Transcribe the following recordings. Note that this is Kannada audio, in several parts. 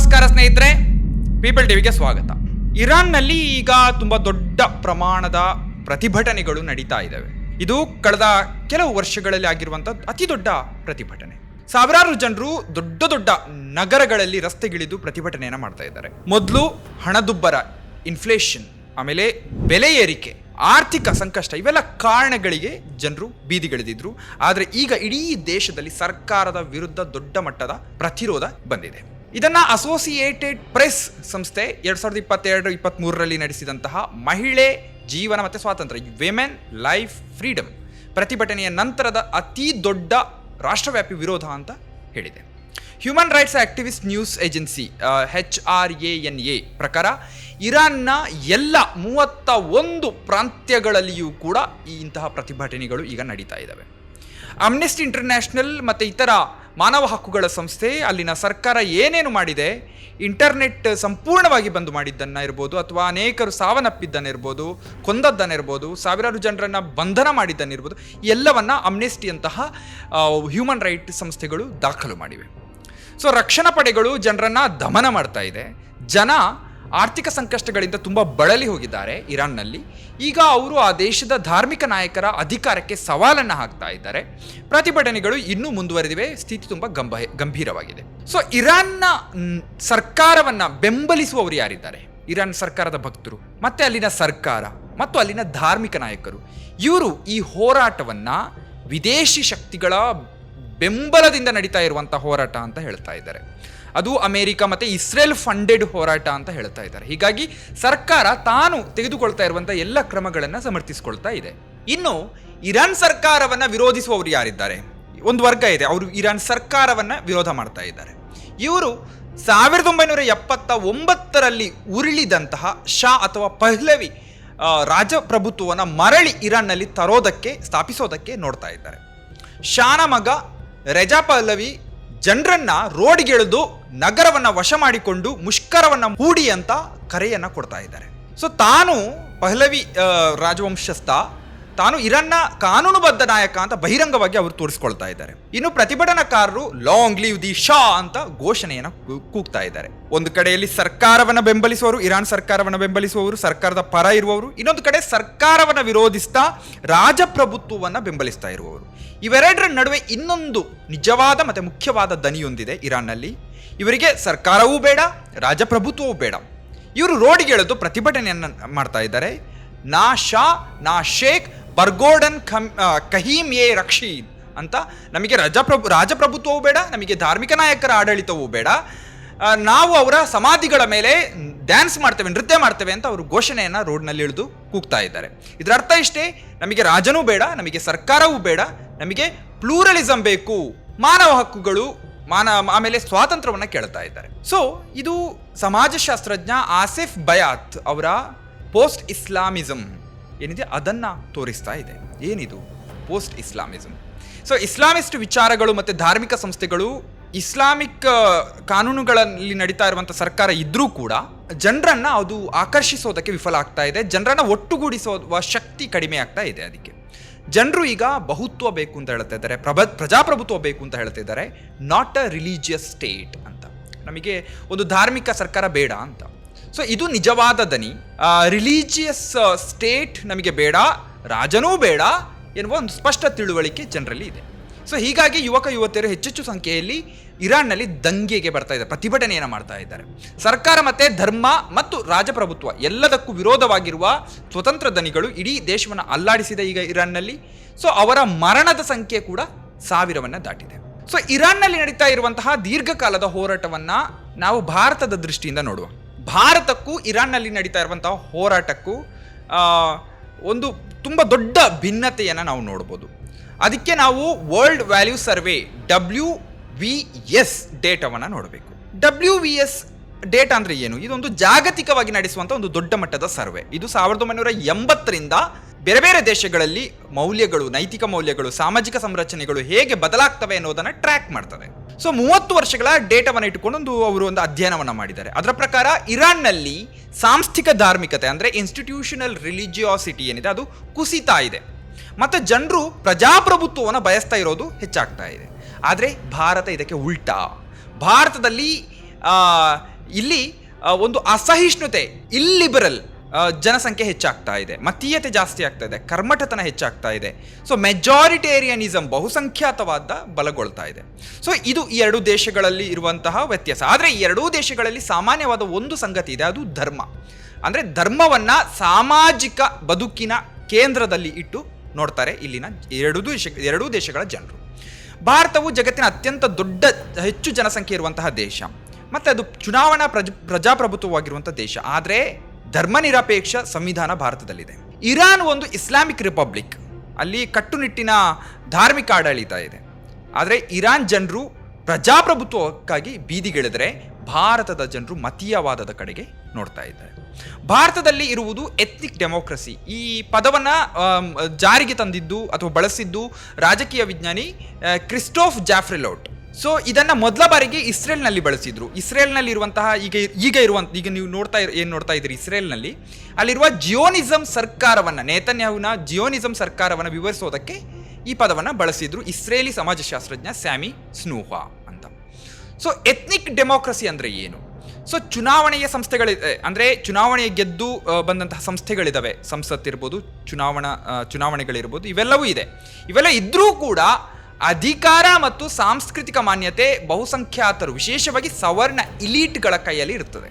ನಮಸ್ಕಾರ ಸ್ನೇಹಿತರೆ ಪೀಪಲ್ ಟಿವಿಗೆ ಸ್ವಾಗತ. ಇರಾನ್ನಲ್ಲಿ ಈಗ ತುಂಬ ದೊಡ್ಡ ಪ್ರಮಾಣದ ಪ್ರತಿಭಟನೆಗಳು ನಡೀತಾ ಇದ್ದಾವೆ ಇದು ಕಳೆದ ಕೆಲವು ವರ್ಷಗಳಲ್ಲಿ ಆಗಿರುವಂಥ ಅತಿ ದೊಡ್ಡ ಪ್ರತಿಭಟನೆ. ಸಾವಿರಾರು ಜನರು ದೊಡ್ಡ ದೊಡ್ಡ ನಗರಗಳಲ್ಲಿ ರಸ್ತೆಗಿಳಿದು ಪ್ರತಿಭಟನೆಯನ್ನು ಮಾಡ್ತಾ ಇದ್ದಾರೆ. ಮೊದಲು ಹಣದುಬ್ಬರ ಇನ್ಫ್ಲೇಷನ್ ಆಮೇಲೆ ಬೆಲೆ ಏರಿಕೆ, ಆರ್ಥಿಕ ಸಂಕಷ್ಟ ಇವೆಲ್ಲ ಕಾರಣಗಳಿಗೆ ಜನರು ಬೀದಿಗಿಳಿದಿದ್ರು ಆದರೆ ಈಗ ಇಡೀ ದೇಶದಲ್ಲಿ ಸರ್ಕಾರದ ವಿರುದ್ಧ ದೊಡ್ಡ ಮಟ್ಟದ ಪ್ರತಿರೋಧ ಬಂದಿದೆ. ಇದನ್ನ ಅಸೋಸಿಯೇಟೆಡ್ ಪ್ರೆಸ್ ಸಂಸ್ಥೆ ಎರಡ್ ಸಾವಿರದ ಇಪ್ಪತ್ತೆರಡು ಇಪ್ಪತ್ತ್ ಮೂರರಲ್ಲಿ ನಡೆಸಿದಂತಹ ಮಹಿಳೆ ಜೀವನ ಮತ್ತು ಸ್ವಾತಂತ್ರ್ಯ ವಿಮೆನ್ ಲೈಫ್ ಫ್ರೀಡಮ್ ಪ್ರತಿಭಟನೆಯ ನಂತರದ ಅತಿ ದೊಡ್ಡ ರಾಷ್ಟ್ರವ್ಯಾಪಿ ವಿರೋಧ ಅಂತ ಹೇಳಿದೆ. Human rights activist news agency H R A N A ಪ್ರಕಾರ ಇರಾನ್ನ ಎಲ್ಲ ಮೂವತ್ತ ಒಂದು ಪ್ರಾಂತ್ಯಗಳಲ್ಲಿಯೂ ಕೂಡ ಈ ಇಂತಹ ಪ್ರತಿಭಟನೆಗಳು ಈಗ ನಡೀತಾ ಇದ್ದಾವೆ ಅಮ್ನೆಸ್ಟಿ ಇಂಟರ್ನ್ಯಾಷನಲ್ ಮತ್ತು ಇತರ ಮಾನವ ಹಕ್ಕುಗಳ ಸಂಸ್ಥೆ, ಅಲ್ಲಿನ ಸರ್ಕಾರ ಏನೇನು ಮಾಡಿದೆ, ಇಂಟರ್ನೆಟ್ ಸಂಪೂರ್ಣವಾಗಿ ಬಂದು ಮಾಡಿದ್ದನ್ನು ಇರ್ಬೋದು, ಅಥವಾ ಅನೇಕರು ಸಾವನ್ನಪ್ಪಿದ್ದನ್ನಿರ್ಬೋದು ಕೊಂದದ್ದನ್ನಿರ್ಬೋದು ಸಾವಿರಾರು ಜನರನ್ನು ಬಂಧನ ಮಾಡಿದ್ದನ್ನಿರ್ಬೋದು ಎಲ್ಲವನ್ನ ಅಮ್ನೆಸ್ಟಿಯಂತಹ ಹ್ಯೂಮನ್ ರೈಟ್ ಸಂಸ್ಥೆಗಳು ದಾಖಲು ಮಾಡಿವೆ. ಸೊ ರಕ್ಷಣಾ ಪಡೆಗಳು ಜನರನ್ನು ದಮನ ಮಾಡ್ತಾ ಇದೆ. ಜನ ಆರ್ಥಿಕ ಸಂಕಷ್ಟಗಳಿಂದ ತುಂಬ ಬಳಲಿ ಹೋಗಿದ್ದಾರೆ ಇರಾನ್ನಲ್ಲಿ. ಈಗ ಅವರು ಆ ದೇಶದ ಧಾರ್ಮಿಕ ನಾಯಕರ ಅಧಿಕಾರಕ್ಕೆ ಸವಾಲನ್ನು ಹಾಕ್ತಾ ಇದ್ದಾರೆ. ಪ್ರತಿಭಟನೆಗಳು ಇನ್ನೂ ಮುಂದುವರೆದಿವೆ, ಸ್ಥಿತಿ ತುಂಬ ಗಂಭ, ಗಂಭೀರವಾಗಿದೆ. ಸೊ ಇರಾನ್ನ ಸರ್ಕಾರವನ್ನು ಬೆಂಬಲಿಸುವವರು ಯಾರಿದ್ದಾರೆ? ಇರಾನ್ ಸರ್ಕಾರದ ಭಕ್ತರು, ಮತ್ತು ಅಲ್ಲಿನ ಸರ್ಕಾರ, ಮತ್ತು ಅಲ್ಲಿನ ಧಾರ್ಮಿಕ ನಾಯಕರು. ಇವರು ಈ ಹೋರಾಟವನ್ನು ವಿದೇಶಿ ಶಕ್ತಿಗಳ ಬೆಂಬಲದಿಂದ ನಡೀತಾ ಇರುವಂಥ ಹೋರಾಟ ಅಂತ ಹೇಳ್ತಾ ಇದ್ದಾರೆ. ಅದು ಅಮೆರಿಕ ಮತ್ತು ಇಸ್ರೇಲ್ ಫಂಡೆಡ್ ಹೋರಾಟ ಅಂತ ಹೇಳ್ತಾ ಇದ್ದಾರೆ. ಹೀಗಾಗಿ ಸರ್ಕಾರ ತಾನು ತೆಗೆದುಕೊಳ್ತಾ ಇರುವಂಥ ಎಲ್ಲ ಕ್ರಮಗಳನ್ನು ಸಮರ್ಥಿಸಿಕೊಳ್ತಾ ಇದೆ. ಇನ್ನು ಇರಾನ್ ಸರ್ಕಾರವನ್ನು ವಿರೋಧಿಸುವವರು ಯಾರಿದ್ದಾರೆ? ಒಂದು ವರ್ಗ ಇದೆ, ಅವರು ಇರಾನ್ ಸರ್ಕಾರವನ್ನು ವಿರೋಧ ಮಾಡ್ತಾ ಇದ್ದಾರೆ. ಇವರು ಸಾವಿರದ ಒಂಬೈನೂರ ಎಪ್ಪತ್ತ ಒಂಬತ್ತರಲ್ಲಿ ಉರುಳಿದಂತಹ ಶಾ ಅಥವಾ ಪಹ್ಲವಿ ರಾಜಪ್ರಭುತ್ವವನ್ನು ಮರಳಿ ಇರಾನ್ನಲ್ಲಿ ತರೋದಕ್ಕೆ, ಸ್ಥಾಪಿಸೋದಕ್ಕೆ ನೋಡ್ತಾ ಇದ್ದಾರೆ. ಶಾನ ಮಗ ರೆಜಾ ಪಹ್ಲವಿ ಜನರನ್ನ ರೋಡ್ಗೆಳೆದು ನಗರವನ್ನ ವಶ ಮಾಡಿಕೊಂಡು ಮುಷ್ಕರವನ್ನ ಹೂಡಿ ಅಂತ ಕರೆಯನ್ನ ಕೊಡ್ತಾ ಇದ್ದಾರೆ. ಸೊ ತಾನು ಪಹಲವಿ ರಾಜವಂಶಸ್ಥ ತಾನು ಇರಾನ್ನ ಕಾನೂನುಬದ್ಧ ನಾಯಕ ಅಂತ ಬಹಿರಂಗವಾಗಿ ಅವರು ತೋರಿಸ್ಕೊಳ್ತಾ ಇದ್ದಾರೆ. ಇನ್ನು ಪ್ರತಿಭಟನಾಕಾರರು ಲಾಂಗ್ ಲೀವ್ ದಿ ಶಾ ಅಂತ ಘೋಷಣೆಯನ್ನು ಕೂಗ್ತಾ ಇದ್ದಾರೆ. ಒಂದು ಕಡೆಯಲ್ಲಿ ಸರ್ಕಾರವನ್ನ ಬೆಂಬಲಿಸುವವರು, ಇರಾನ್ ಸರ್ಕಾರವನ್ನ ಬೆಂಬಲಿಸುವವರು, ಸರ್ಕಾರದ ಪರ ಇರುವವರು, ಇನ್ನೊಂದು ಕಡೆ ಸರ್ಕಾರವನ್ನ ವಿರೋಧಿಸ್ತಾ ರಾಜಪ್ರಭುತ್ವವನ್ನ ಬೆಂಬಲಿಸ್ತಾ ಇರುವವರು. ಇವೆರಡರ ನಡುವೆ ಇನ್ನೊಂದು ನಿಜವಾದ ಮತ್ತು ಮುಖ್ಯವಾದ ದನಿಯೊಂದಿದೆ ಇರಾನ್ನಲ್ಲಿ. ಇವರಿಗೆ ಸರ್ಕಾರವೂ ಬೇಡ, ರಾಜಪ್ರಭುತ್ವವೂ ಬೇಡ. ಇವರು ರೋಡ್ಗೆಳೆದು ಪ್ರತಿಭಟನೆಯನ್ನು ಮಾಡ್ತಾ ಇದ್ದಾರೆ. ನಾ ಶಾ, ನಾ ಶೇಖ್ ಬರ್ಗೋಡನ್ ಖಮ್ ಕಹೀಮ್ ಕಹೀಂ ಎ ರಕ್ಷೀದ್ ಅಂತ. ನಮಗೆ ರಜಪ್ರಭು, ರಾಜಪ್ರಭುತ್ವವೂ ಬೇಡ, ನಮಗೆ ಧಾರ್ಮಿಕ ನಾಯಕರ ಆಡಳಿತವೂ ಬೇಡ. ನಾವು ಅವರ ಸಮಾಧಿಗಳ ಮೇಲೆ ಡ್ಯಾನ್ಸ್ ಮಾಡ್ತೇವೆ, ನೃತ್ಯ ಮಾಡ್ತೇವೆ ಅಂತ ಅವರು ಘೋಷಣೆಯನ್ನು ರೋಡ್ನಲ್ಲಿ ಇಳಿದು ಕೂಗ್ತಾ ಇದ್ದಾರೆ. ಇದರ ಅರ್ಥ ಇಷ್ಟೇ, ನಮಗೆ ರಾಜನೂ ಬೇಡ, ನಮಗೆ ಸರ್ಕಾರವೂ ಬೇಡ, ನಮಗೆ ಪ್ಲೂರಲಿಸಂ ಬೇಕು, ಮಾನವ ಹಕ್ಕುಗಳು, ಮಾನ, ಆಮೇಲೆ ಸ್ವಾತಂತ್ರ್ಯವನ್ನು ಕೇಳ್ತಾ ಇದ್ದಾರೆ. ಸೊ ಇದು ಸಮಾಜಶಾಸ್ತ್ರಜ್ಞ ಆಸಿಫ್ ಬಯಾತ್ ಅವರ ಪೋಸ್ಟ್ ಇಸ್ಲಾಮಿಸಮ್ ಏನಿದೆ? ಅದನ್ನು ತೋರಿಸ್ತಾ ಇದೆ. ಏನಿದು? ಪೋಸ್ಟ್ ಇಸ್ಲಾಮಿಸಮ್ ಸೊ ಇಸ್ಲಾಮಿಸ್ಟ್ ವಿಚಾರಗಳು ಮತ್ತು ಧಾರ್ಮಿಕ ಸಂಸ್ಥೆಗಳು ಇಸ್ಲಾಮಿಕ್ ಕಾನೂನುಗಳಲ್ಲಿ ನಡೀತಾ ಇರುವಂಥ ಸರ್ಕಾರ ಇದ್ದರೂ ಕೂಡ ಜನರನ್ನು ಅದು ಆಕರ್ಷಿಸೋದಕ್ಕೆ ವಿಫಲ ಆಗ್ತಾ ಇದೆ. ಜನರನ್ನು ಒಟ್ಟುಗೂಡಿಸುವ ಶಕ್ತಿ ಕಡಿಮೆ ಆಗ್ತಾ ಇದೆ ಅದಕ್ಕೆ. ಜನರು ಈಗ ಬಹುತ್ವ ಬೇಕು ಅಂತ ಹೇಳ್ತಾ ಇದ್ದಾರೆ. ಪ್ರಭ ಪ್ರಜಾಪ್ರಭುತ್ವ ಬೇಕು ಅಂತ ಹೇಳ್ತಾ ಇದ್ದಾರೆ. ನಾಟ್ ಅ ರಿಲಿಜಿಯಸ್ ಸ್ಟೇಟ್ ಅಂತ. ನಮಗೆ ಒಂದು ಧಾರ್ಮಿಕ ಸರ್ಕಾರ ಬೇಡ ಅಂತ. ಸೊ ಇದು ನಿಜವಾದ ದನಿ. ರಿಲೀಜಿಯಸ್ ಸ್ಟೇಟ್ ನಮಗೆ ಬೇಡ, ರಾಜನೂ ಬೇಡ ಎನ್ನುವ ಒಂದು ಸ್ಪಷ್ಟ ತಿಳುವಳಿಕೆ ಜನರಲ್ಲಿ ಇದೆ. ಸೊ ಹೀಗಾಗಿ ಯುವಕ, ಯುವತಿಯರು ಹೆಚ್ಚೆಚ್ಚು ಸಂಖ್ಯೆಯಲ್ಲಿ ಇರಾನ್ನಲ್ಲಿ ದಂಗೆಗೆ ಬರ್ತಾ ಇದ್ದಾರೆ, ಪ್ರತಿಭಟನೆಯನ್ನು ಮಾಡ್ತಾ ಇದ್ದಾರೆ. ಸರ್ಕಾರ ಮತ್ತೆ ಧರ್ಮ ಮತ್ತು ರಾಜಪ್ರಭುತ್ವ ಎಲ್ಲದಕ್ಕೂ ವಿರೋಧವಾಗಿರುವ ಸ್ವತಂತ್ರ ದನಿಗಳು ಇಡೀ ದೇಶವನ್ನು ಅಲ್ಲಾಡಿಸಿದೆ ಈಗ ಇರಾನ್ನಲ್ಲಿ. ಸೊ ಅವರ ಮರಣದ ಸಂಖ್ಯೆ ಕೂಡ ಸಾವಿರವನ್ನು ದಾಟಿದೆ. ಸೊ ಇರಾನ್ನಲ್ಲಿ ನಡೀತಾ ಇರುವಂತಹ ದೀರ್ಘಕಾಲದ ಹೋರಾಟವನ್ನು ನಾವು ಭಾರತದ ದೃಷ್ಟಿಯಿಂದ ನೋಡುವ. ಭಾರತಕ್ಕೂ ಇರಾನ್ನಲ್ಲಿ ನಡೀತಾ ಇರುವಂತಹ ಹೋರಾಟಕ್ಕೂ ಒಂದು ತುಂಬ ದೊಡ್ಡ ಭಿನ್ನತೆಯನ್ನು ನಾವು ನೋಡ್ಬೋದು. ಅದಕ್ಕೆ ನಾವು world value survey W V S ಡೇಟಾವನ್ನು ನೋಡಬೇಕು. ಡಬ್ಲ್ಯೂ ವಿ ಎಸ್ ಡೇಟಾ ಅಂದರೆ ಏನು? ಇದೊಂದು ಜಾಗತಿಕವಾಗಿ ನಡೆಸುವಂಥ ಒಂದು ದೊಡ್ಡ ಮಟ್ಟದ ಸರ್ವೆ. ಇದು ಸಾವಿರದ ಒಂಬೈನೂರ ಎಂಬತ್ತರಿಂದ ಬೇರೆ ಬೇರೆ ದೇಶಗಳಲ್ಲಿ ಮೌಲ್ಯಗಳು, ನೈತಿಕ ಮೌಲ್ಯಗಳು, ಸಾಮಾಜಿಕ ಸಂರಚನೆಗಳು ಹೇಗೆ ಬದಲಾಗ್ತವೆ ಅನ್ನೋದನ್ನು ಟ್ರ್ಯಾಕ್ ಮಾಡ್ತದೆ. ಸೊ ಮೂವತ್ತು ವರ್ಷಗಳ ಡೇಟಾವನ್ನು ಇಟ್ಟುಕೊಂಡು ಒಂದು ಅವರು ಒಂದು ಅಧ್ಯಯನವನ್ನು ಮಾಡಿದ್ದಾರೆ. ಅದರ ಪ್ರಕಾರ ಇರಾನ್ನಲ್ಲಿ ಸಾಂಸ್ಥಿಕ ಧಾರ್ಮಿಕತೆ ಅಂದರೆ ಇನ್ಸ್ಟಿಟ್ಯೂಷನಲ್ ರಿಲಿಜಿಯಾಸಿಟಿ ಏನಿದೆ, ಅದು ಕುಸಿತಾ ಇದೆ. ಮತ್ತು ಜನರು ಪ್ರಜಾಪ್ರಭುತ್ವವನ್ನು ಬಯಸ್ತಾ ಇರೋದು ಹೆಚ್ಚಾಗ್ತಾ ಇದೆ. ಆದರೆ ಭಾರತ ಇದಕ್ಕೆ ಉಲ್ಟಾ. ಭಾರತದಲ್ಲಿ ಇಲ್ಲಿ ಒಂದು ಅಸಹಿಷ್ಣುತೆ, ಇಲ್ಲಿಬರಲ್ ಜನಸಂಖ್ಯೆ ಹೆಚ್ಚಾಗ್ತಾ ಇದೆ, ಮತೀಯತೆ ಜಾಸ್ತಿ ಆಗ್ತಾ ಇದೆ, ಕರ್ಮಠತನ ಹೆಚ್ಚಾಗ್ತಾ ಇದೆ. ಸೊ ಮೆಜಾರಿಟೇರಿಯನಿಸಮ್ ಬಹುಸಂಖ್ಯಾತವಾದ ಬಲಗೊಳ್ತಾ ಇದೆ. ಸೊ ಇದು ಈ ಎರಡು ದೇಶಗಳಲ್ಲಿ ಇರುವಂತಹ ವ್ಯತ್ಯಾಸ. ಆದರೆ ಈ ಎರಡೂ ದೇಶಗಳಲ್ಲಿ ಸಾಮಾನ್ಯವಾದ ಒಂದು ಸಂಗತಿ ಇದೆ, ಅದು ಧರ್ಮ. ಅಂದರೆ ಧರ್ಮವನ್ನು ಸಾಮಾಜಿಕ ಬದುಕಿನ ಕೇಂದ್ರದಲ್ಲಿ ಇಟ್ಟು ನೋಡ್ತಾರೆ ಇಲ್ಲಿನ ಎರಡೂ ದೇಶ, ಎರಡೂ ದೇಶಗಳ ಜನರು. ಭಾರತವು ಜಗತ್ತಿನ ಅತ್ಯಂತ ದೊಡ್ಡ, ಹೆಚ್ಚು ಜನಸಂಖ್ಯೆ ಇರುವಂತಹ ದೇಶ. ಮತ್ತು ಅದು ಚುನಾವಣಾ ಪ್ರಜ ಪ್ರಜಾಪ್ರಭುತ್ವವಾಗಿರುವಂಥ ದೇಶ. ಆದರೆ ಧರ್ಮನಿರಪೇಕ್ಷ ಸಂವಿಧಾನ ಭಾರತದಲ್ಲಿದೆ. ಇರಾನ್ ಒಂದು ಇಸ್ಲಾಮಿಕ್ ರಿಪಬ್ಲಿಕ್. ಅಲ್ಲಿ ಕಟ್ಟುನಿಟ್ಟಿನ ಧಾರ್ಮಿಕ ಆಡಳಿತ ಇದೆ. ಆದರೆ ಇರಾನ್ ಜನರು ಪ್ರಜಾಪ್ರಭುತ್ವಕ್ಕಾಗಿ ಬೀದಿಗಿಳಿದರೆ ಭಾರತದ ಜನರು ಮತೀಯವಾದದ ಕಡೆಗೆ ನೋಡ್ತಾ ಇದ್ದಾರೆ. ಭಾರತದಲ್ಲಿ ಇರುವುದು ಎಥ್ನಿಕ್ ಡೆಮೋಕ್ರಸಿ ಈ ಪದವನ್ನು ಜಾರಿಗೆ ತಂದಿದ್ದು ಅಥವಾ ಬಳಸಿದ್ದು ರಾಜಕೀಯ ವಿಜ್ಞಾನಿ ಕ್ರಿಸ್ಟೋಫ್ ಜಾಫ್ರಿಲೋಟ್. ಸೊ ಇದನ್ನ ಮೊದಲ ಬಾರಿಗೆ ಇಸ್ರೇಲ್ನಲ್ಲಿ ಬಳಸಿದ್ರು. ಇಸ್ರೇಲ್ನಲ್ಲಿ ಇರುವಂತಹ ಈಗ ಈಗ ಇರುವಂತ, ಈಗ ನೀವು ನೋಡ್ತಾ ಏನು ನೋಡ್ತಾ ಇದ್ದೀರಿ ಇಸ್ರೇಲ್ನಲ್ಲಿ? ಅಲ್ಲಿರುವ ಜಿಯೋನಿಸಂ ಸರ್ಕಾರವನ್ನ, ನೇತನ್ಯಾಹುನ ಜಿಯೋನಿಸಂ ಸರ್ಕಾರವನ್ನು ವಿವರಿಸೋದಕ್ಕೆ ಈ ಪದವನ್ನು ಬಳಸಿದ್ರು ಇಸ್ರೇಲಿ ಸಮಾಜಶಾಸ್ತ್ರಜ್ಞ ಸ್ಯಾಮಿ ಸ್ನೂಹಾ ಅಂತ. ಸೊ ಎಥ್ನಿಕ್ ಡೆಮೋಕ್ರಸಿ ಅಂದರೆ ಏನು? ಸೊ ಚುನಾವಣೆಯ ಸಂಸ್ಥೆಗಳ ಅಂದರೆ ಚುನಾವಣೆ ಗೆದ್ದು ಬಂದಂತಹ ಸಂಸ್ಥೆಗಳಿದ್ದಾವೆ ಸಂಸತ್ ಇರ್ಬೋದು, ಚುನಾವಣಾ ಚುನಾವಣೆಗಳಿರ್ಬೋದು, ಇವೆಲ್ಲವೂ ಇದೆ. ಇವೆಲ್ಲ ಇದ್ದರೂ ಕೂಡ ಅಧಿಕಾರ ಮತ್ತು ಸಾಂಸ್ಕೃತಿಕ ಮಾನ್ಯತೆ ಬಹುಸಂಖ್ಯಾತರು, ವಿಶೇಷವಾಗಿ ಸವರ್ಣ ಇಲೀಟ್ಗಳ ಕೈಯಲ್ಲಿ ಇರುತ್ತದೆ.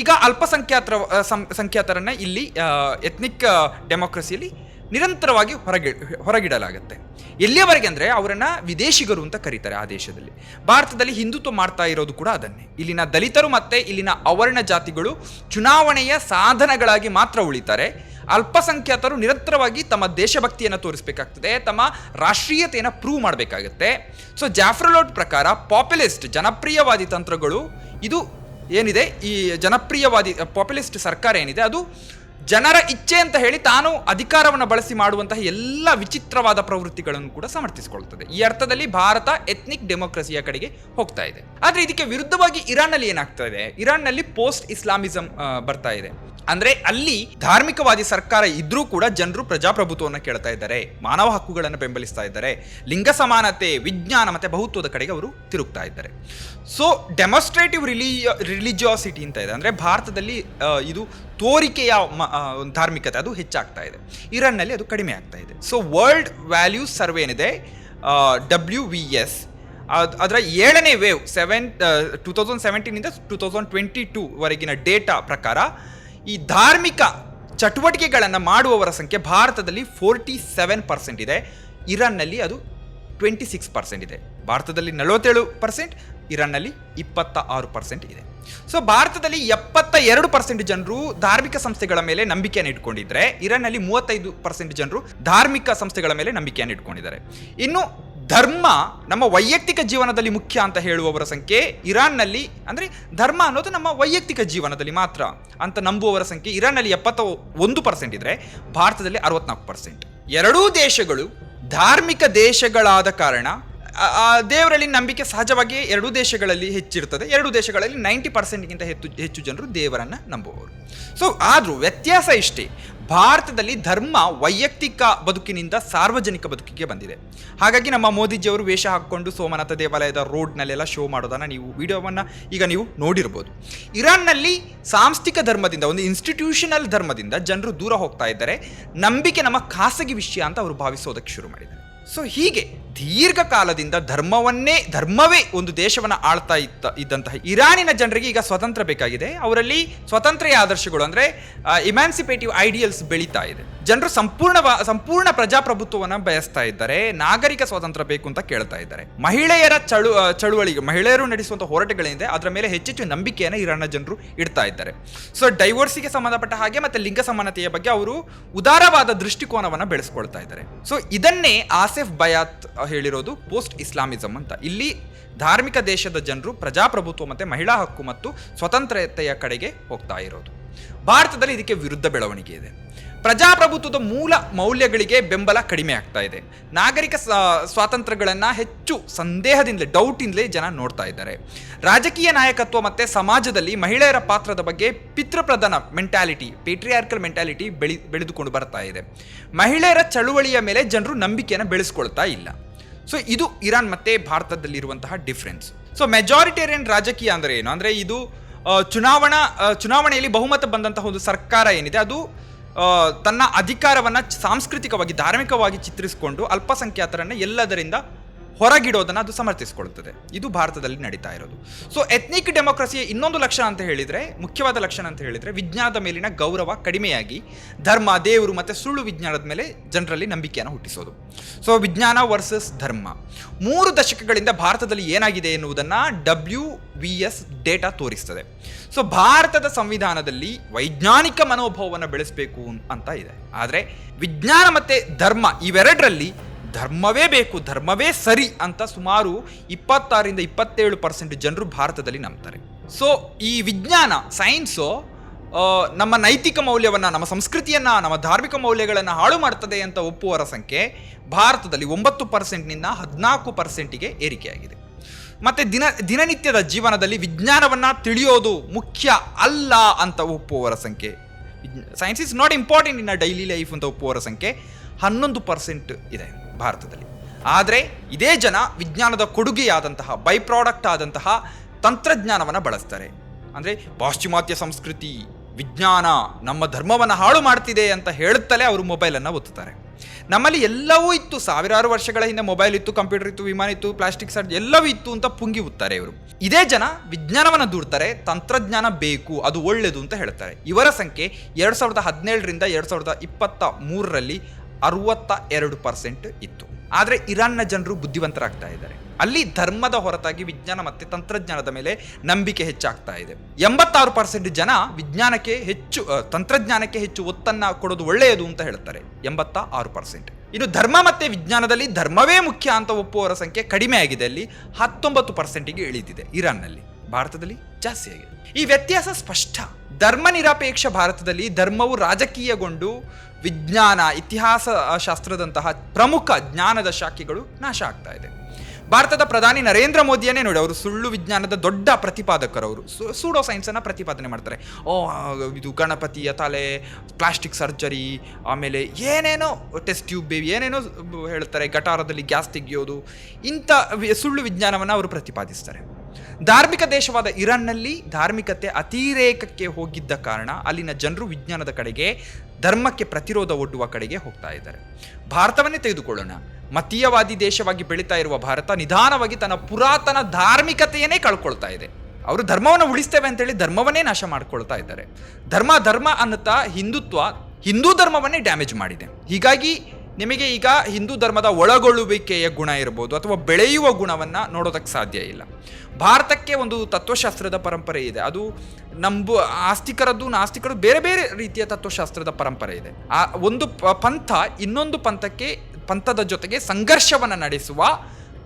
ಈಗ ಅಲ್ಪಸಂಖ್ಯಾತರ ಸಂಖ್ಯಾತರನ್ನ ಇಲ್ಲಿ ಎಥ್ನಿಕ್ ಡೆಮೋಕ್ರಸಿಯಲ್ಲಿ ನಿರಂತರವಾಗಿ ಹೊರಗಿ, ಹೊರಗಿಡಲಾಗುತ್ತೆ. ಎಲ್ಲಿಯವರೆಗೆ ಅಂದರೆ ಅವರನ್ನು ವಿದೇಶಿಗರು ಅಂತ ಕರೀತಾರೆ ಆ ದೇಶದಲ್ಲಿ. ಭಾರತದಲ್ಲಿ ಹಿಂದುತ್ವ ಮಾಡ್ತಾ ಇರೋದು ಕೂಡ ಅದನ್ನೇ. ಇಲ್ಲಿನ ದಲಿತರು ಮತ್ತು ಇಲ್ಲಿನ ಅವರ್ಣ ಜಾತಿಗಳು ಚುನಾವಣೆಯ ಸಾಧನಗಳಾಗಿ ಮಾತ್ರ ಉಳಿತಾರೆ. ಅಲ್ಪಸಂಖ್ಯಾತರು ನಿರಂತರವಾಗಿ ತಮ್ಮ ದೇಶಭಕ್ತಿಯನ್ನು ತೋರಿಸಬೇಕಾಗ್ತದೆ, ತಮ್ಮ ರಾಷ್ಟ್ರೀಯತೆಯನ್ನು ಪ್ರೂವ್ ಮಾಡಬೇಕಾಗುತ್ತೆ. ಸೊ ಜಾಫ್ರಲೋಟ್ ಪ್ರಕಾರ ಪಾಪ್ಯುಲಿಸ್ಟ್ ಜನಪ್ರಿಯವಾದಿ ತಂತ್ರಗಳು, ಇದು ಏನಿದೆ? ಈ ಜನಪ್ರಿಯವಾದಿ ಪಾಪ್ಯುಲಿಸ್ಟ್ ಸರ್ಕಾರ ಏನಿದೆ? ಅದು ಜನರ ಇಚ್ಛೆ ಅಂತ ಹೇಳಿ ತಾನು ಅಧಿಕಾರವನ್ನು ಬಳಸಿ ಮಾಡುವಂತಹ ಎಲ್ಲ ವಿಚಿತ್ರವಾದ ಪ್ರವೃತ್ತಿಗಳನ್ನು ಕೂಡ ಸಮರ್ಥಿಸಿಕೊಳ್ಳುತ್ತದೆ. ಈ ಅರ್ಥದಲ್ಲಿ ಭಾರತ ಎಥ್ನಿಕ್ ಡೆಮೋಕ್ರಸಿಯ ಕಡೆಗೆ ಹೋಗ್ತಾ ಇದೆ. ಆದರೆ ಇದಕ್ಕೆ ವಿರುದ್ಧವಾಗಿ ಇರಾನ್ನಲ್ಲಿ ಏನಾಗ್ತಾ ಇದೆ? ಇರಾನ್ನಲ್ಲಿ ಪೋಸ್ಟ್ ಇಸ್ಲಾಮಿಸಂ ಬರ್ತಾ ಇದೆ. ಅಂದ್ರೆ ಅಲ್ಲಿ ಧಾರ್ಮಿಕವಾದಿ ಸರ್ಕಾರ ಇದ್ರೂ ಕೂಡ ಜನರು ಪ್ರಜಾಪ್ರಭುತ್ವವನ್ನು ಕೇಳ್ತಾ ಇದ್ದಾರೆ, ಮಾನವ ಹಕ್ಕುಗಳನ್ನು ಬೆಂಬಲಿಸ್ತಾ ಇದ್ದಾರೆ, ಲಿಂಗ ಸಮಾನತೆ, ವಿಜ್ಞಾನ ಮತ್ತೆ ಬಹುತ್ವದ ಕಡೆಗೆ ಅವರು ತಿರುಗ್ತಾ ಇದ್ದಾರೆ. ಸೊ ಡೆಮಾನ್ಸ್ಟ್ರೇಟಿವ್ ರಿಲಿಯ ರಿಲಿಜಿಯಾಸಿಟಿ ಅಂತ ಇದೆ. ಅಂದರೆ ಭಾರತದಲ್ಲಿ ಇದು ತೋರಿಕೆಯ ಧಾರ್ಮಿಕತೆ, ಅದು ಹೆಚ್ಚಾಗ್ತಾ ಇದೆ. ಇರಾನ್ನಲ್ಲಿ ಅದು ಕಡಿಮೆ ಆಗ್ತಾ ಇದೆ. ಸೊ ವರ್ಲ್ಡ್ ವ್ಯಾಲ್ಯೂಸ್ ಸರ್ವೆ ಏನಿದೆ ಡಬ್ಲ್ಯೂ ವಿ ಎಸ್ ಅದರ ಏಳನೇ ವೇವ್ ಸೆವೆನ್ ಟೂ ತೌಸಂಡ್ ಸೆವೆಂಟೀನಿಂದ ಟೂ ತೌಸಂಡ್ ಟ್ವೆಂಟಿ ಟೂವರೆಗಿನ ಡೇಟಾ ಪ್ರಕಾರ ಈ ಧಾರ್ಮಿಕ ಚಟುವಟಿಕೆಗಳನ್ನು ಮಾಡುವವರ ಸಂಖ್ಯೆ ಭಾರತದಲ್ಲಿ ಫೋರ್ಟಿ ಸೆವೆನ್ ಪರ್ಸೆಂಟ್ ಇದೆ. ಇರಾನ್ನಲ್ಲಿ ಅದು ಟ್ವೆಂಟಿ ಸಿಕ್ಸ್ ಪರ್ಸೆಂಟ್ ಇದೆ. ಭಾರತದಲ್ಲಿ ನಲವತ್ತೇಳು ಪರ್ಸೆಂಟ್ ಇರಾನ್ನಲ್ಲಿ ಇಪ್ಪತ್ತ ಆರು ಪರ್ಸೆಂಟ್ ಇದೆ. ಸೊ ಭಾರತದಲ್ಲಿ ಎಪ್ಪತ್ತ ಎರಡು ಪರ್ಸೆಂಟ್ ಜನರು ಧಾರ್ಮಿಕ ಸಂಸ್ಥೆಗಳ ಮೇಲೆ ನಂಬಿಕೆಯನ್ನು ಇಟ್ಕೊಂಡಿದ್ರೆ, ಇರಾನ್ನಲ್ಲಿ ಮೂವತ್ತೈದು ಪರ್ಸೆಂಟ್ ಜನರು ಧಾರ್ಮಿಕ ಸಂಸ್ಥೆಗಳ ಮೇಲೆ ನಂಬಿಕೆಯನ್ನು ಇಟ್ಕೊಂಡಿದ್ದಾರೆ. ಇನ್ನು ಧರ್ಮ ನಮ್ಮ ವೈಯಕ್ತಿಕ ಜೀವನದಲ್ಲಿ ಮುಖ್ಯ ಅಂತ ಹೇಳುವವರ ಸಂಖ್ಯೆ ಇರಾನ್ನಲ್ಲಿ, ಅಂದರೆ ಧರ್ಮ ಅನ್ನೋದು ನಮ್ಮ ವೈಯಕ್ತಿಕ ಜೀವನದಲ್ಲಿ ಮಾತ್ರ ಅಂತ ನಂಬುವವರ ಸಂಖ್ಯೆ ಇರಾನ್ನಲ್ಲಿ ಎಪ್ಪತ್ತ ಒಂದು ಪರ್ಸೆಂಟ್ ಇದ್ದರೆ ಭಾರತದಲ್ಲಿ ಅರವತ್ನಾಲ್ಕು ಪರ್ಸೆಂಟ್ ಎರಡೂ ದೇಶಗಳು ಧಾರ್ಮಿಕ ದೇಶಗಳಾದ ಕಾರಣ ದೇವರಲ್ಲಿ ನಂಬಿಕೆ ಸಹಜವಾಗಿ ಎರಡೂ ದೇಶಗಳಲ್ಲಿ ಹೆಚ್ಚಿರ್ತದೆ. ಎರಡೂ ದೇಶಗಳಲ್ಲಿ ನೈಂಟಿ ಪರ್ಸೆಂಟ್ಗಿಂತ ಹೆಚ್ಚು ಹೆಚ್ಚು ಜನರು ದೇವರನ್ನು ನಂಬುವವರು. ಸೊ ಆದರೂ ವ್ಯತ್ಯಾಸ ಇಷ್ಟೇ. ಭಾರತದಲ್ಲಿ ಧರ್ಮ ವೈಯಕ್ತಿಕ ಬದುಕಿನಿಂದ ಸಾರ್ವಜನಿಕ ಬದುಕಿಗೆ ಬಂದಿದೆ. ಹಾಗಾಗಿ ನಮ್ಮ ಮೋದಿಜಿಯವರು ವೇಷ ಹಾಕ್ಕೊಂಡು ಸೋಮನಾಥ ದೇವಾಲಯದ ರೋಡ್ನಲ್ಲೆಲ್ಲ ಶೋ ಮಾಡೋದನ್ನು ನೀವು ವಿಡಿಯೋವನ್ನು ಈಗ ನೀವು ನೋಡಿರ್ಬೋದು. ಇರಾನ್ನಲ್ಲಿ ಸಾಂಸ್ಥಿಕ ಧರ್ಮದಿಂದ, ಒಂದು ಇನ್ಸ್ಟಿಟ್ಯೂಷನಲ್ ಧರ್ಮದಿಂದ ಜನರು ದೂರ ಹೋಗ್ತಾ ಇದ್ದಾರೆ. ನಂಬಿಕೆ ನಮ್ಮ ಖಾಸಗಿ ವಿಷಯ ಅಂತ ಅವರು ಭಾವಿಸೋದಕ್ಕೆ ಶುರು ಮಾಡಿದ್ದಾರೆ. ಸೊ ಹೀಗೆ ದೀರ್ಘಕಾಲದಿಂದ ಧರ್ಮವನ್ನೇ, ಧರ್ಮವೇ ಒಂದು ದೇಶವನ್ನು ಆಳ್ತಾ ಇತ್ತ, ಇದ್ದಂತಹ ಇರಾನಿನ ಜನರಿಗೆ ಈಗ ಸ್ವತಂತ್ರ ಬೇಕಾಗಿದೆ. ಅವರಲ್ಲಿ ಸ್ವತಂತ್ರ ಆದರ್ಶಗಳು ಅಂದರೆ ಇಮ್ಯಾನ್ಸಿಪೇಟಿವ್ ಐಡಿಯಲ್ಸ್ ಬೆಳೀತಾ ಇದೆ. ಜನರು ಸಂಪೂರ್ಣ ಸಂಪೂರ್ಣ ಪ್ರಜಾಪ್ರಭುತ್ವವನ್ನು ಬಯಸ್ತಾ ಇದ್ದಾರೆ. ನಾಗರಿಕ ಸ್ವಾತಂತ್ರ್ಯ ಬೇಕು ಅಂತ ಕೇಳ್ತಾ ಇದ್ದಾರೆ. ಮಹಿಳೆಯರ ಚಳು ಚಳುವಳಿಗೆ ಮಹಿಳೆಯರು ನಡೆಸುವಂಥ ಹೋರಾಟಗಳೇನಿದೆ ಅದರ ಮೇಲೆ ಹೆಚ್ಚೆಚ್ಚು ನಂಬಿಕೆಯನ್ನು ಇರಾನ ಜನರು ಇಡ್ತಾ ಇದ್ದಾರೆ. ಸೊ ಡೈವರ್ಸಿಗೆ ಸಂಬಂಧಪಟ್ಟ ಹಾಗೆ ಮತ್ತೆ ಲಿಂಗ ಸಮಾನತೆಯ ಬಗ್ಗೆ ಅವರು ಉದಾರವಾದ ದೃಷ್ಟಿಕೋನವನ್ನು ಬೆಳೆಸ್ಕೊಳ್ತಾ ಇದ್ದಾರೆ. ಸೊ ಇದನ್ನೇ ಆಸೆಫ್ ಬಯಾತ್ ಹೇಳಿರೋದು ಪೋಸ್ಟ್ ಇಸ್ಲಾಮಿಸಮ್ ಅಂತ. ಇಲ್ಲಿ ಧಾರ್ಮಿಕ ದೇಶದ ಜನರು ಪ್ರಜಾಪ್ರಭುತ್ವ ಮತ್ತು ಮಹಿಳಾ ಹಕ್ಕು ಮತ್ತು ಸ್ವತಂತ್ರತೆಯ ಕಡೆಗೆ ಹೋಗ್ತಾ ಇರೋದು. ಭಾರತದಲ್ಲಿ ಇದಕ್ಕೆ ವಿರುದ್ಧ ಬೆಳವಣಿಗೆ ಇದೆ. ಪ್ರಜಾಪ್ರಭುತ್ವದ ಮೂಲ ಮೌಲ್ಯಗಳಿಗೆ ಬೆಂಬಲ ಕಡಿಮೆ ಆಗ್ತಾ ಇದೆ. ನಾಗರಿಕ ಸ್ವಾತಂತ್ರ್ಯಗಳನ್ನು ಹೆಚ್ಚು ಸಂದೇಹದಿಂದಲೇ ಡೌಟಿಂದಲೇ ಜನ ನೋಡ್ತಾ ಇದ್ದಾರೆ. ರಾಜಕೀಯ ನಾಯಕತ್ವ ಮತ್ತು ಸಮಾಜದಲ್ಲಿ ಮಹಿಳೆಯರ ಪಾತ್ರದ ಬಗ್ಗೆ ಪಿತೃಪ್ರಧಾನ ಮೆಂಟ್ಯಾಲಿಟಿ ಪೇಟ್ರಿಯಾರ್ಕಲ್ ಮೆಂಟ್ಯಾಲಿಟಿ ಬೆಳಿ, ಬೆಳೆದುಕೊಂಡು ಬರ್ತಾ ಇದೆ. ಮಹಿಳೆಯರ ಚಳುವಳಿಯ ಮೇಲೆ ಜನರು ನಂಬಿಕೆಯನ್ನು ಬೆಳೆಸ್ಕೊಳ್ತಾ ಇಲ್ಲ. ಸೊ ಇದು ಇರಾನ್ ಮತ್ತೆ ಭಾರತದಲ್ಲಿರುವಂತಹ ಡಿಫ್ರೆನ್ಸ್ ಸೊ ಮೆಜಾರಿಟೇರಿಯನ್ ರಾಜಕೀಯ ಅಂದರೆ ಏನು? ಅಂದರೆ ಇದು ಚುನಾವಣಾ ಚುನಾವಣೆಯಲ್ಲಿ ಬಹುಮತ ಬಂದಂತಹ ಒಂದು ಸರ್ಕಾರ ಏನಿದೆ? ಅದು ತನ್ನ ಅಧಿಕಾರವನ್ನು ಸಾಂಸ್ಕೃತಿಕವಾಗಿ, ಧಾರ್ಮಿಕವಾಗಿ ಚಿತ್ರಿಸಿಕೊಂಡು ಅಲ್ಪಸಂಖ್ಯಾತರನ್ನು ಎಲ್ಲದರಿಂದ ಹೊರಗಿಡೋದನ್ನ ಅದು ಸಮರ್ಥಿಸಿಕೊಳ್ಳುತ್ತದೆ. ಇದು ಭಾರತದಲ್ಲಿ ನಡೀತಾ ಇರೋದು. ಸೊ ಎಥ್ನಿಕ್ ಡೆಮೋಕ್ರಸಿಯ ಇನ್ನೊಂದು ಲಕ್ಷಣ ಅಂತ ಹೇಳಿದರೆ, ಮುಖ್ಯವಾದ ಲಕ್ಷಣ ಅಂತ ಹೇಳಿದರೆ, ವಿಜ್ಞಾನದ ಮೇಲಿನ ಗೌರವ ಕಡಿಮೆಯಾಗಿ ಧರ್ಮ, ದೇವರು ಮತ್ತು ಸುಳ್ಳು ವಿಜ್ಞಾನದ ಮೇಲೆ ಜನರಲ್ಲಿ ನಂಬಿಕೆಯನ್ನು ಹುಟ್ಟಿಸೋದು. ಸೊ ವಿಜ್ಞಾನ ವರ್ಸಸ್ ಧರ್ಮ. ಮೂರು ದಶಕಗಳಿಂದ ಭಾರತದಲ್ಲಿ ಏನಾಗಿದೆ ಎನ್ನುವುದನ್ನು ಡಬ್ಲ್ಯೂ ವಿ ಎಸ್ ಡೇಟಾ ತೋರಿಸ್ತದೆ. ಸೊ ಭಾರತದ ಸಂವಿಧಾನದಲ್ಲಿ ವೈಜ್ಞಾನಿಕ ಮನೋಭಾವವನ್ನು ಬೆಳೆಸಬೇಕು ಅಂತ ಇದೆ. ಆದರೆ, ವಿಜ್ಞಾನ ಮತ್ತು ಧರ್ಮ ಇವೆರಡರಲ್ಲಿ ಧರ್ಮವೇ ಬೇಕು, ಧರ್ಮವೇ ಸರಿ ಅಂತ ಸುಮಾರು ಇಪ್ಪತ್ತಾರರಿಂದ ಇಪ್ಪತ್ತೇಳು ಪರ್ಸೆಂಟ್ ಜನರು ಭಾರತದಲ್ಲಿ ನಂಬ್ತಾರೆ. ಸೊ ಈ ವಿಜ್ಞಾನ ಸೈನ್ಸು ನಮ್ಮ ನೈತಿಕ ಮೌಲ್ಯವನ್ನು, ನಮ್ಮ ಸಂಸ್ಕೃತಿಯನ್ನು, ನಮ್ಮ ಧಾರ್ಮಿಕ ಮೌಲ್ಯಗಳನ್ನು ಹಾಳು ಮಾಡ್ತದೆ ಅಂತ ಒಪ್ಪುವರ ಸಂಖ್ಯೆ ಭಾರತದಲ್ಲಿ ಒಂಬತ್ತು ಪರ್ಸೆಂಟ್ನಿಂದ ಹದಿನಾಲ್ಕು ಪರ್ಸೆಂಟಿಗೆ ಏರಿಕೆಯಾಗಿದೆ. ಮತ್ತು ದಿನ, ದಿನನಿತ್ಯದ ಜೀವನದಲ್ಲಿ ವಿಜ್ಞಾನವನ್ನು ತಿಳಿಯೋದು ಮುಖ್ಯ ಅಲ್ಲ ಅಂತ ಒಪ್ಪುವವರ ಸಂಖ್ಯೆ. Science is not important in daily life ಅಂತ ಒಪ್ಪುವವರ ಸಂಖ್ಯೆ ಹನ್ನೊಂದು ಪರ್ಸೆಂಟ್ ಇದೆ. ಭಾರತದಲ್ಲಿ. ಆದರೆ ಇದೇ ಜನ ವಿಜ್ಞಾನದ ಕೊಡುಗೆಯಾದಂತಹ ಬೈ ಪ್ರಾಡಕ್ಟ್ ಆದಂತಹ ತಂತ್ರಜ್ಞಾನವನ್ನು ಬಳಸ್ತಾರೆ. ಅಂದರೆ ಪಾಶ್ಚಿಮಾತ್ಯ ಸಂಸ್ಕೃತಿ, ವಿಜ್ಞಾನ, ನಮ್ಮ ಧರ್ಮವನ್ನು ಹಾಳು ಮಾಡ್ತಿದೆ ಅಂತ ಹೇಳುತ್ತಲೇ ಅವರು ಮೊಬೈಲನ್ನು ಒತ್ತುತ್ತಾರೆ. ನಮ್ಮಲ್ಲಿ ಎಲ್ಲವೂ ಇತ್ತು. ಸಾವಿರಾರು ವರ್ಷಗಳ ಹಿಂದೆ ಮೊಬೈಲ್ ಇತ್ತು, ಕಂಪ್ಯೂಟರ್ ಇತ್ತು, ವಿಮಾನ ಇತ್ತು, ಪ್ಲಾಸ್ಟಿಕ್ ಸರ್ಜ್ ಎಲ್ಲವೂ ಇತ್ತು ಅಂತ ಪುಂಗಿ ಉತ್ತಾರೆ ಇವರು. ಇದೇ ಜನ ವಿಜ್ಞಾನವನ್ನು ದೂಡ್ತಾರೆ, ತಂತ್ರಜ್ಞಾನ ಬೇಕು, ಅದು ಒಳ್ಳೆಯದು ಅಂತ ಹೇಳ್ತಾರೆ ಇವರ ಸಂಖ್ಯೆ ಎರಡು ಸಾವಿರದ ಹದಿನೇಳರಿಂದ ಎರಡು ಸಾವಿರದ ಇಪ್ಪತ್ತ ಮೂರರಲ್ಲಿ ಅರವತ್ತ ಎರಡು ಪರ್ಸೆಂಟ್ ಇತ್ತು. ಆದರೆ ಇರಾನ್ನ ಜನರು ಬುದ್ಧಿವಂತರಾಗ್ತಾ ಇದ್ದಾರೆ. ಅಲ್ಲಿ ಧರ್ಮದ ಹೊರತಾಗಿ ವಿಜ್ಞಾನ ಮತ್ತೆ ತಂತ್ರಜ್ಞಾನದ ಮೇಲೆ ನಂಬಿಕೆ ಹೆಚ್ಚಾಗ್ತಾ ಇದೆ. ಎಂಬತ್ತಾರು ಪರ್ಸೆಂಟ್ ಜನ ವಿಜ್ಞಾನಕ್ಕೆ ಹೆಚ್ಚು ತಂತ್ರಜ್ಞಾನಕ್ಕೆ ಹೆಚ್ಚು ಒತ್ತನ್ನು ಕೊಡೋದು ಒಳ್ಳೆಯದು ಅಂತ ಹೇಳ್ತಾರೆ. ಎಂಬತ್ತ ಆರು ಪರ್ಸೆಂಟ್. ಇನ್ನು ಧರ್ಮ ಮತ್ತೆ ವಿಜ್ಞಾನದಲ್ಲಿ ಧರ್ಮವೇ ಮುಖ್ಯ ಅಂತ ಒಪ್ಪುವವರ ಸಂಖ್ಯೆ ಕಡಿಮೆ ಆಗಿದೆ. ಅಲ್ಲಿ ಹತ್ತೊಂಬತ್ತು ಪರ್ಸೆಂಟಿಗೆ ಇಳಿದಿದೆ ಇರಾನ್ನಲ್ಲಿ. ಭಾರತದಲ್ಲಿ ಜಾಸ್ತಿ ಆಗಿದೆ ಈ ವ್ಯತ್ಯಾಸ ಸ್ಪಷ್ಟ. ಧರ್ಮ ನಿರಪೇಕ್ಷ ಭಾರತದಲ್ಲಿ ಧರ್ಮವು ರಾಜಕೀಯಗೊಂಡು ವಿಜ್ಞಾನ, ಇತಿಹಾಸ ಶಾಸ್ತ್ರದಂತಹ ಪ್ರಮುಖ ಜ್ಞಾನದ ಶಾಖೆಗಳು ನಾಶ ಆಗ್ತಾ ಇದೆ. ಭಾರತದ ಪ್ರಧಾನಿ ನರೇಂದ್ರ ಮೋದಿಯನ್ನೇ ನೋಡಿ, ಅವರು ಸುಳ್ಳು ವಿಜ್ಞಾನದ ದೊಡ್ಡ ಪ್ರತಿಪಾದಕರು ಅವರು. ಸೂಡೋ ಸೈನ್ಸನ್ನು ಪ್ರತಿಪಾದನೆ ಮಾಡ್ತಾರೆ. ಓ, ಇದು ಗಣಪತಿಯ ತಲೆ ಪ್ಲಾಸ್ಟಿಕ್ ಸರ್ಜರಿ ಆಮೇಲೆ ಏನೇನೋ ಟೆಸ್ಟ್ ಟ್ಯೂಬ್ ಬೇಬಿ ಏನೇನೋ ಹೇಳ್ತಾರೆ, ಗಟಾರದಲ್ಲಿ ಗ್ಯಾಸ್ ತೆಗೆಯೋದು, ಇಂಥ ಸುಳ್ಳು ವಿಜ್ಞಾನವನ್ನು ಅವರು ಪ್ರತಿಪಾದಿಸ್ತಾರೆ. ಧಾರ್ಮಿಕ ದೇಶವಾದ ಇರಾನ್ನಲ್ಲಿ ಧಾರ್ಮಿಕತೆ ಅತಿರೇಕಕ್ಕೆ ಹೋಗಿದ್ದ ಕಾರಣ ಅಲ್ಲಿನ ಜನರು ವಿಜ್ಞಾನದ ಕಡೆಗೆ, ಧರ್ಮಕ್ಕೆ ಪ್ರತಿರೋಧ ಒಡ್ಡುವ ಕಡೆಗೆ ಹೋಗ್ತಾ ಇದ್ದಾರೆ. ಭಾರತವನ್ನೇ ತೆಗೆದುಕೊಳ್ಳೋಣ. ಮತೀಯವಾದಿ ದೇಶವಾಗಿ ಬೆಳೀತಾ ಇರುವ ಭಾರತ ನಿಧಾನವಾಗಿ ತನ್ನ ಪುರಾತನ ಧಾರ್ಮಿಕತೆಯನ್ನೇ ಕಳ್ಕೊಳ್ತಾ ಇದೆ. ಅವರು ಧರ್ಮವನ್ನು ಉಳಿಸ್ತೇವೆ ಅಂತೇಳಿ ಧರ್ಮವನ್ನೇ ನಾಶ ಮಾಡ್ಕೊಳ್ತಾ ಇದ್ದಾರೆ. ಧರ್ಮ ಧರ್ಮ ಅನ್ನುತ್ತಾ ಹಿಂದುತ್ವ, ಹಿಂದೂ ಧರ್ಮವನ್ನೇ ಡ್ಯಾಮೇಜ್ ಮಾಡಿದೆ. ಹೀಗಾಗಿ ನಿಮಗೆ ಈಗ ಹಿಂದೂ ಧರ್ಮದ ಒಳಗೊಳ್ಳುವಿಕೆಯ ಗುಣ ಇರ್ಬೋದು ಅಥವಾ ಬೆಳೆಯುವ ಗುಣವನ್ನು ನೋಡೋದಕ್ಕೆ ಸಾಧ್ಯ ಇಲ್ಲ. ಭಾರತಕ್ಕೆ ಒಂದು ತತ್ವಶಾಸ್ತ್ರದ ಪರಂಪರೆ ಇದೆ. ಅದು ನಂಬು, ಆಸ್ತಿಕರದ್ದು ನಾಸ್ತಿಕರದ್ದು ಬೇರೆ ಬೇರೆ ರೀತಿಯ ತತ್ವಶಾಸ್ತ್ರದ ಪರಂಪರೆ ಇದೆ. ಆ ಒಂದು ಪಂಥ ಇನ್ನೊಂದು ಪಂಥಕ್ಕೆ, ಪಂಥದ ಜೊತೆಗೆ ಸಂಘರ್ಷವನ್ನು ನಡೆಸುವ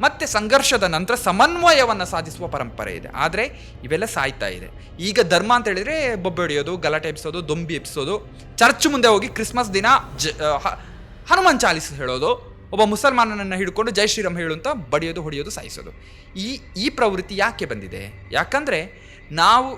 ಮತ್ತೆ ಸಂಘರ್ಷದ ನಂತರ ಸಮನ್ವಯವನ್ನು ಸಾಧಿಸುವ ಪರಂಪರೆ ಇದೆ. ಆದರೆ ಇವೆಲ್ಲ ಸಾಯ್ತಾ ಇದೆ. ಈಗ ಧರ್ಮ ಅಂತ ಹೇಳಿದರೆ ಬೊಬ್ಬೆ ಹೊಡೆಯೋದು, ಗಲಾಟೆ ಎಬ್ಸೋದು ದೊಂಬಿ ಎಬ್ಸೋದು ಚರ್ಚ್ ಮುಂದೆ ಹೋಗಿ ಕ್ರಿಸ್ಮಸ್ ದಿನ ಜ ಹನುಮಾನ್ ಚಾಲಿಸ್ ಹೇಳೋದು, ಒಬ್ಬ ಮುಸಲ್ಮಾನನನ್ನು ಹಿಡ್ಕೊಂಡು ಜೈ ಶ್ರೀರಾಮ್ ಹೇಳು ಅಂತ ಬಡಿಯೋದು, ಹೊಡೆಯೋದು, ಸಾಯಿಸೋದು. ಈ ಈ ಪ್ರವೃತ್ತಿ ಯಾಕೆ ಬಂದಿದೆ? ಯಾಕಂದರೆ ನಾವು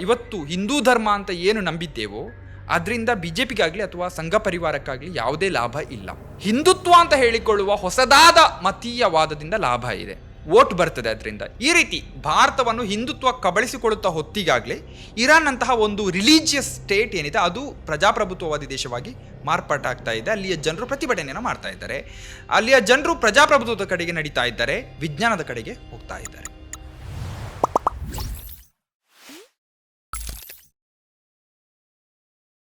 ಇವತ್ತು ಹಿಂದೂ ಧರ್ಮ ಅಂತ ಏನು ನಂಬಿದ್ದೇವೋ, ಅದರಿಂದ ಬಿ ಜೆ ಪಿಗಾಗಲಿ ಅಥವಾ ಸಂಘ ಪರಿವಾರಕ್ಕಾಗಲಿ ಯಾವುದೇ ಲಾಭ ಇಲ್ಲ. ಹಿಂದುತ್ವ ಅಂತ ಹೇಳಿಕೊಳ್ಳುವ ಹೊಸದಾದ ಮತೀಯವಾದದಿಂದ ಲಾಭ ಇದೆ. ವೋಟ್ ಬರ್ತದೆ ಅದರಿಂದ. ಈ ರೀತಿ ಭಾರತವನ್ನು ಹಿಂದುತ್ವ ಕಬಳಿಸಿಕೊಳ್ಳುತ್ತಾ ಹೊತ್ತಿಗಾಗಲಿ ಇರಾನ್ ಅಂತಹ ಒಂದು ರಿಲೀಜಿಯಸ್ ಸ್ಟೇಟ್ ಏನಿದೆ, ಅದು ಪ್ರಜಾಪ್ರಭುತ್ವವಾದಿ ದೇಶವಾಗಿ ಮಾರ್ಪಾಟಾಗ್ತಾ ಇದೆ. ಅಲ್ಲಿಯ ಜನರು ಪ್ರತಿಭಟನೆಯನ್ನು ಮಾಡ್ತಾ ಇದ್ದಾರೆ. ಅಲ್ಲಿಯ ಜನರು ಪ್ರಜಾಪ್ರಭುತ್ವದ ಕಡೆಗೆ ನಡೀತಾ ಇದ್ದಾರೆ, ವಿಜ್ಞಾನದ ಕಡೆಗೆ ಹೋಗ್ತಾ ಇದ್ದಾರೆ.